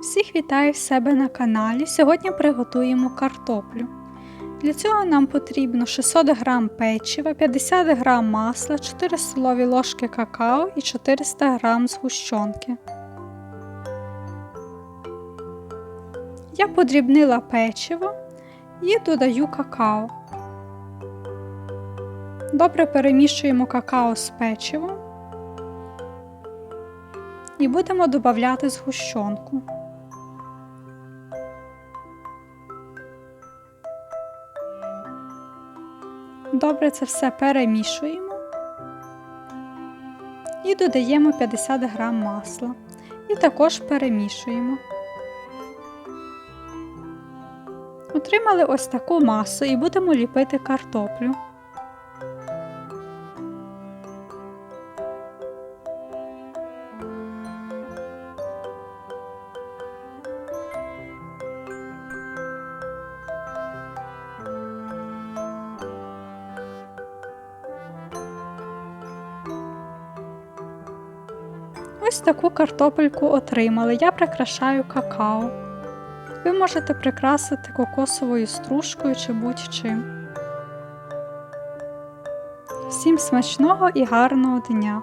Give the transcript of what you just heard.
Всіх вітаю в себе на каналі. Сьогодні приготуємо картоплю. Для цього нам потрібно 600 г печива, 50 г масла, 4 столові ложки какао і 400 г згущенки. Я подрібнила печиво і додаю какао. Добре перемішуємо какао з печивом і будемо додати згущенку. Добре це все перемішуємо і додаємо 50 г масла. І також перемішуємо. Отримали ось таку масу і будемо ліпити картоплю. Ось таку картопельку отримали. Я прикрашаю какао. Ви можете прикрасити кокосовою стружкою чи будь-чим. Всім смачного і гарного дня!